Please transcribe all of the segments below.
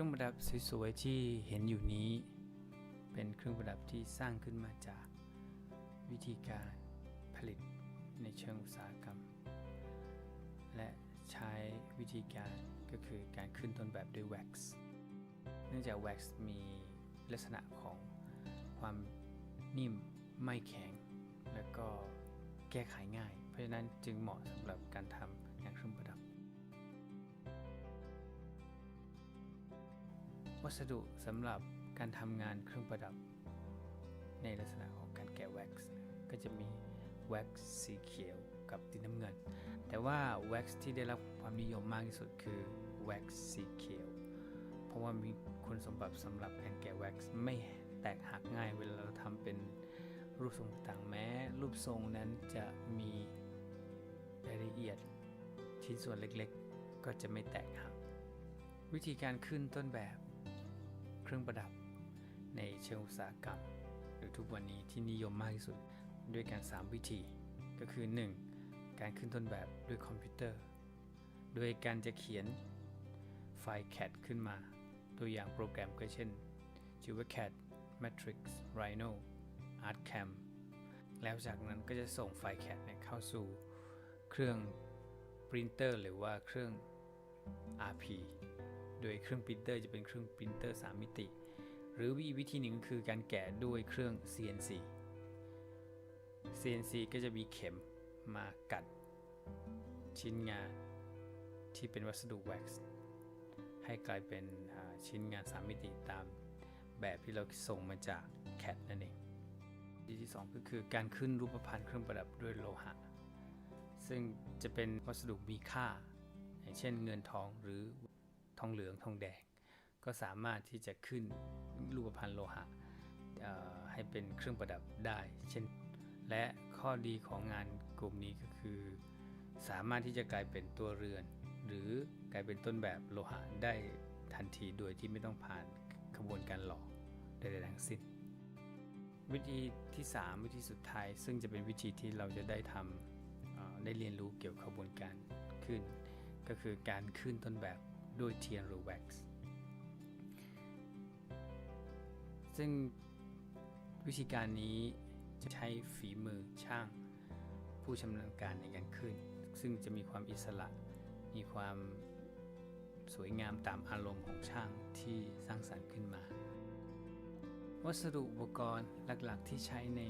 รื่องประดับสวยๆที่เห็นอยู่นี้ เป็นเครื่องประดับที่สร้างขึ้นมาจากวิธีการผลิตในเชิงอุตสาหกรรม และใช้วิธีการก็คือการขึ้นต้นแบบด้วยแว็กซ์เนื่องจากแว็กซ์มีลักษณะของความนิ่มไม่แข็ง แล้วก็แก้ไขง่าย เพราะฉะนั้นจึงเหมาะสำหรับการทำ วัสดุสำหรับการทำงานเครื่องประดับ ในลักษณะของการแกะแว็กซ์ก็จะมีแว็กซ์สีเขียวกับสีน้ำเงิน แต่ว่าแว็กซ์ที่ได้รับความนิยมมากที่สุดคือแว็กซ์สีเขียว เพราะว่ามีคุณสมบัติสำหรับการแกะแว็กซ์ไม่แตกหักง่ายเวลาเราทำเป็นรูปทรงต่างๆแม้ รูปทรงนั้นจะมีรายละเอียดชิ้นส่วนเล็กๆ ก็จะไม่แตกหัก วิธีการขึ้นต้นแบบ เครื่องประดับ ในเชิงอุตสาหกรรม หรือทุกวันนี้ที่นิยมมากที่สุดด้วยการ3วิธี ก็คือ 1. การขึ้นต้นแบบด้วยคอมพิวเตอร์ โดยการจะเขียนไฟล์ CAD ขึ้นมา ตัวอย่างโปรแกรมก็เช่น JavaCAD Matrix Rhino ArtCam แล้วจากนั้นก็จะส่งไฟล์ CAD เนี่ยเข้าสู่เครื่องปรินเตอร์หรือว่าเครื่อง RP โดยเครื่องปรินเตอร์จะเป็นเครื่องปรินเตอร์ 3 มิติ หรือวิธีหนึ่งก็คือการแกะด้วยเครื่อง CNC CNC ก็จะมีเข็มมากัด ชิ้นงานที่เป็นวัสดุแว็กซ์ให้กลายเป็นชิ้นงาน 3 มิติตามแบบที่เราส่งมาจาก CAD นั่นเองวิธีที่ 2 ก็คือการขึ้นรูปพรรณเครื่องประดับด้วยโลหะ ซึ่งจะเป็นวัสดุมีค่า อย่างเช่นเงินทองหรือ ทองเหลืองทองแดง ก็สามารถที่จะขึ้นรูปพรรณโลหะให้เป็นเครื่องประดับได้ เช่น และข้อดีของงานกลุ่มนี้ก็คือ สามารถที่จะกลายเป็นตัวเรือน หรือกลายเป็นต้นแบบโลหะได้ทันทีโดยที่ไม่ต้องผ่านกระบวนการหล่อใดๆทั้งสิ้น วิธีที่ 3 วิธีสุดท้าย ซึ่งจะเป็นวิธีที่เราจะได้ทำได้เรียนรู้เกี่ยวกับกระบวนการขึ้น ก็คือการขึ้นต้นแบบ ด้วยเทียนหรือแว็กซ์ซึ่งวิธีการนี้จะใช้ฝีมือช่างผู้ชำนาญการในการขึ้น ซึ่งจะมีความอิสระ มีความสวยงามตามอารมณ์ของช่างที่สร้างสรรค์ขึ้นมา วัสดุอุปกรณ์หลักๆที่ใช้ใน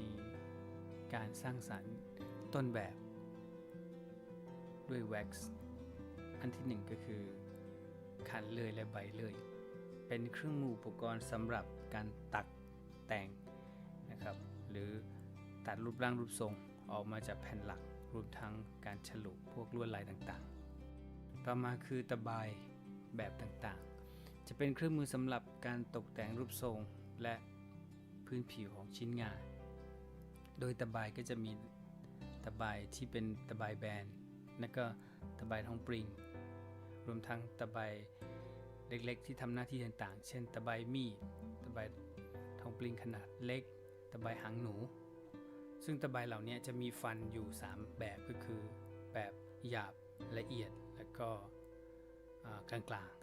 การสร้างสรรค์ต้นแบบด้วยแว็กซ์ อันที่หนึ่งก็คือ ขันเลื่อยและใบเลื่อย เป็นเครื่องมืออุปกรณ์สำหรับการตัดแต่งนะครับ หรือตัดรูปร่างรูปทรงออกมาจากแผ่นหลักรวมทั้งการฉลุพวกลวดลายต่างๆ ต่อมาคือตะบายแบบต่างๆ จะเป็นเครื่องมือสำหรับการตกแต่งรูปทรงและพื้นผิวของชิ้นงาน โดยตะบายก็จะมีตะบายที่เป็นตะบายแบน และก็ตะบายทองปริง รวมทั้งตะไบเล็กๆ ที่ทำหน้าที่ต่างๆ เช่น ตะไบมีด ตะไบทองปลิงขนาดเล็ก ตะไบหางหนู ซึ่งตะไบเหล่านี้จะมีฟันอยู่ 3 แบบก็คือ แบบหยาบละเอียดและก็กลาง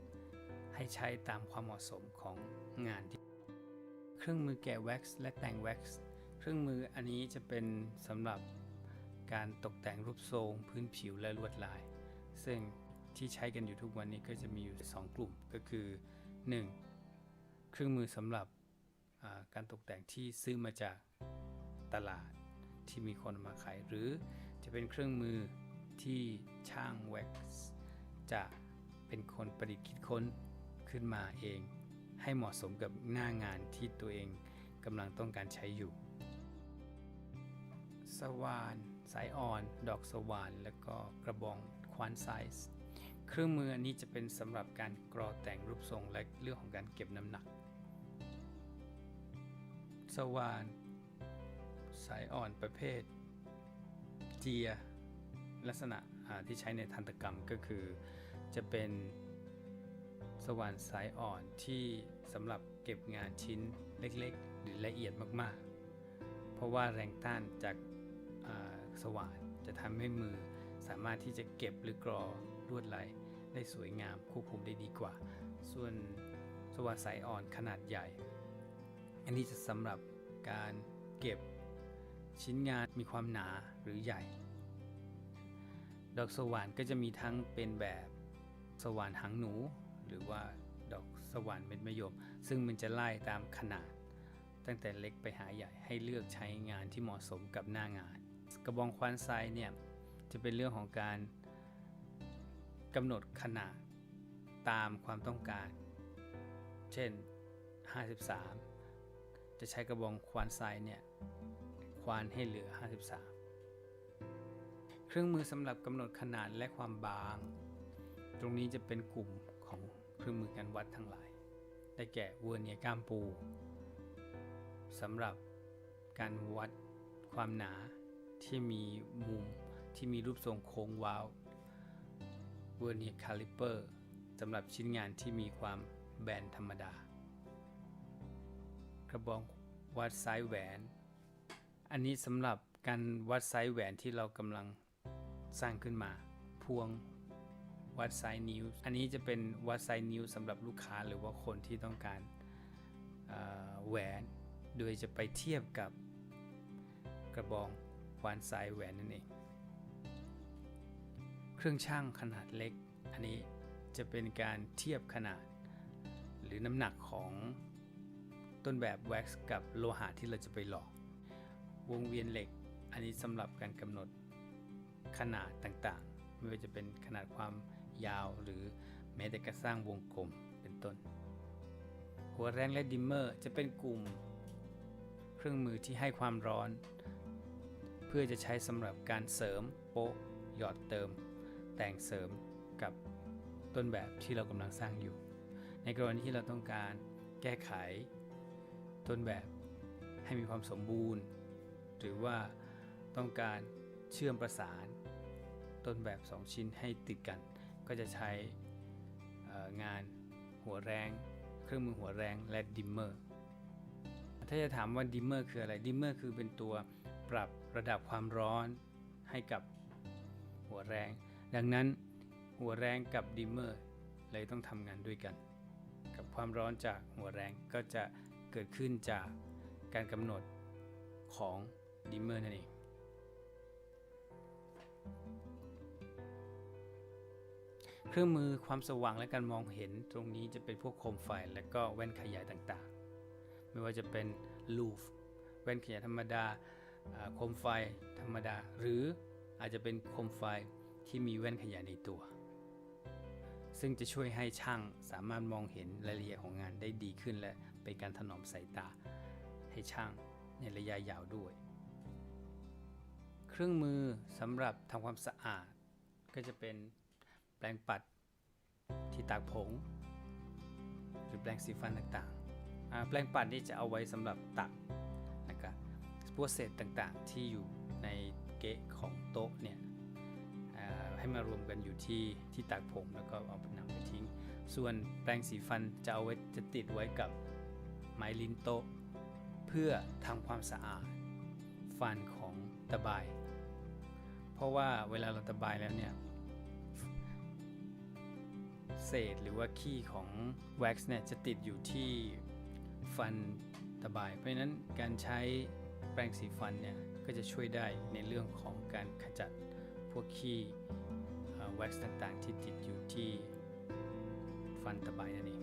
ๆ ให้ใช้ตามความเหมาะสมของงานที่เครื่องมือแกะแว็กซ์และแต่งแว็กซ์เครื่องมืออันนี้จะเป็นสำหรับการตกแต่งรูปทรงพื้นผิวและลวดลาย ซึ่ง ที่ใช้กันอยู่ทุกวันนี้ก็จะมีอยู่ 2 กลุ่มก็คือ 1. เครื่องมือสำหรับาการตกแต่งที่ซื้อมาจากตลาดที่มีคนมาขาย หรือจะเป็นเครื่องมือที่ช่างแว็กซ์จะเป็นคนประดิษฐ์คิดค้นขึ้นมาเอง ให้เหมาะสมกับหน้างานที่ตัวเองกำลังต้องการใช้อยู่ สว่าน สายอ่อน ดอกสว่าน แล้วก็กระบองควานไซส์ เครื่องมืออันนี้จะเป็นสำหรับการกรอแต่งรูปทรงและเรื่องของการเก็บน้ำหนัก สว่าน สายอ่อนประเภท เจีย ลักษณะที่ใช้ในทันตกรรมก็คือ จะเป็นสว่านสายอ่อนที่สำหรับเก็บงานชิ้นเล็กๆ หรือละเอียดมากๆ เพราะว่าแรงต้านจากสว่านจะทำให้มือสามารถที่จะเก็บหรือกรอ ลวดลายได้สวยงามควบคุมได้ดีกว่า ส่วนสว่านสายอ่อนขนาดใหญ่ อันนี้จะสำหรับการเก็บชิ้นงานมีความหนาหรือใหญ่ ดอกสว่านก็จะมีทั้งเป็นแบบสว่านหางหนู หรือว่าดอกสว่านเม็ดมะยม ซึ่งมันจะไล่ตามขนาด ตั้งแต่เล็กไปหาใหญ่ให้เลือกใช้งานที่เหมาะสมกับหน้างาน กระบองควานไซเนี่ยจะเป็นเรื่องของการ กำหนดขนาดตามความต้องการ เช่น 53 จะใช้กระบองควานไซเนี่ยควานให้เหลือ 53 เครื่องมือสำหรับกำหนดขนาดและความบาง ตรงนี้จะเป็นกลุ่มของเครื่องมือการวัดทั้งหลาย ได้แก่เวอร์เนียก้ามปูสำหรับการวัดความหนาที่มีมุมที่มีรูปทรงโค้งวาว เวอร์เนียคาลิเปอร์สำหรับชิ้นงานที่มีความแบนธรรมดา กระบองวัดไซส์แหวน อันนี้สำหรับการวัดไซส์แหวนที่เรากำลังสร้างขึ้นมา พวงวัดไซส์นิ้ว อันนี้จะเป็นวัดไซส์นิ้วสำหรับลูกค้าหรือว่าคนที่ต้องการแหวน โดยจะไปเทียบกับกระบองควานไซส์แหวนนั่นเอง รื่องช่างขนาดเล็ก อันนี้จะเป็นการเทียบขนาด หรือน้ำหนักของต้นแบบแว็กซ์กับโลหะที่เราจะไปหลอก วงเวียนเหล็ก อันนี้สำหรับการกำหนดขนาดต่างๆ ไม่ว่าจะเป็นขนาดความยาวหรือแม้แต่การสร้างวงกลมเป็นต้น หัวแรงและดิมเมอร์จะเป็นกลุ่ม เครื่องมือที่ให้ความร้อน เพื่อจะใช้สำหรับการเสริมโป๊ะหยอดเติม แต่งเสริมกับต้นแบบที่เรากำลังสร้างอยู่ ในกรณีที่เราต้องการแก้ไข ต้นแบบให้มีความสมบูรณ์ หรือว่าต้องการเชื่อมประสาน ต้นแบบ 2 ชิ้นให้ติดกัน ก็จะใช้งานหัวแรง เครื่องมือหัวแรงและดิมเมอร์ถ้าจะถามว่าดิมเมอร์คืออะไรดิมเมอร์คือเป็นตัวปรับระดับความร้อนให้กับหัวแรง ดังนั้นหัวแรงกับดิมเมอร์เลยต้องทำงานด้วยกัน กับความร้อนจากหัวแรงก็จะเกิดขึ้นจากการกำหนดของดิมเมอร์นั่นเองเครื่องมือความสว่างและการมองเห็นตรงนี้จะเป็นพวกโคมไฟและก็แว่นขยายต่างๆ ไม่ว่าจะเป็นลูฟแว่นขยายธรรมดาอ่าโคมไฟธรรมดา หรืออาจจะเป็นโคมไฟ ที่มีแว่นขยายในตัว ซึ่งจะช่วยให้ช่างสามารถมองเห็นรายละเอียดของงานได้ดีขึ้นและเป็นการถนอมสายตาให้ช่างในระยะยาวด้วย เครื่องมือสำหรับทำความสะอาด ก็จะเป็นแปรงปัดที่ตากผง หรือแปรงสีฟันต่างๆ แปรงปัดนี่จะเอาไว้สำหรับตักนะครับพวกเศษต่างๆที่อยู่ในเกะของโต๊ะเนี่ย ให้มารวมกันอยู่ที่ที่ตากผมแล้วก็เอาไปนำไปทิ้ง ส่วนแปรงสีฟันจะเอาไว้จะติดไว้กับไม้ลิ้นโต๊ะ เพื่อทำความสะอาดฟันของตะไบเพราะว่าเวลาเราตะไบแล้วเนี่ยเศษหรือว่าขี้ของแว็กซ์เนี่ยจะติดอยู่ที่ฟันตะไบเพราะฉะนั้นการใช้แปรงสีฟันเนี่ยก็จะช่วยได้ในเรื่องของการขจัดพวกขี้ แว็กซ์ต่างๆ ที่ติดอยู่ที่ฟันตะไบนั่นเอง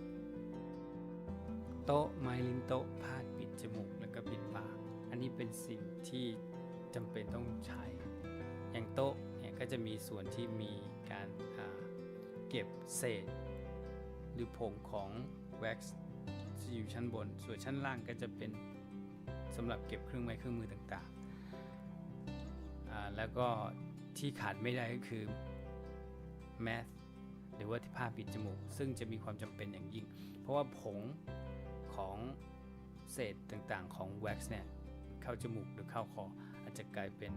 โต๊ะไม้ลิ้นโต๊ะพาดปิดจมูกแล้วก็ปิดปาก อันนี้เป็นสิ่งที่จำเป็นต้องใช้ อย่างโต๊ะเนี่ยก็จะมีส่วนที่มีการาเก็บเศษ หรือผงของแว็กซ์ที่อยู่ชั้นบน ส่วนชั้นล่างก็จะเป็นสำหรับเก็บเครื่องไม้เครื่องมือต่างๆ แล้วก็ที่ขาดไม่ได้ก็คือ แมสหรือว่าที่ผ้าปิดจมูก ซึ่งจะมีความจำเป็นอย่างยิ่ง เพราะว่าผงของเศษต่างๆของแว็กซ์เนี่ยเข้าจมูกหรือเข้าคออาจจะกลายเป็น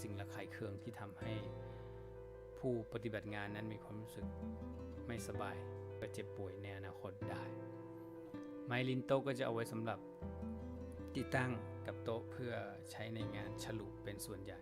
สิ่งระคายเคืองที่ทำให้ผู้ปฏิบัติงานนั้นมีความรู้สึกไม่สบายก็เจ็บป่วยในอนาคตได้ ไม้ลินโต๊ะก็จะเอาไว้สำหรับติดตั้งกับโต๊ะเพื่อใช้ในงานฉลุเป็นส่วนใหญ่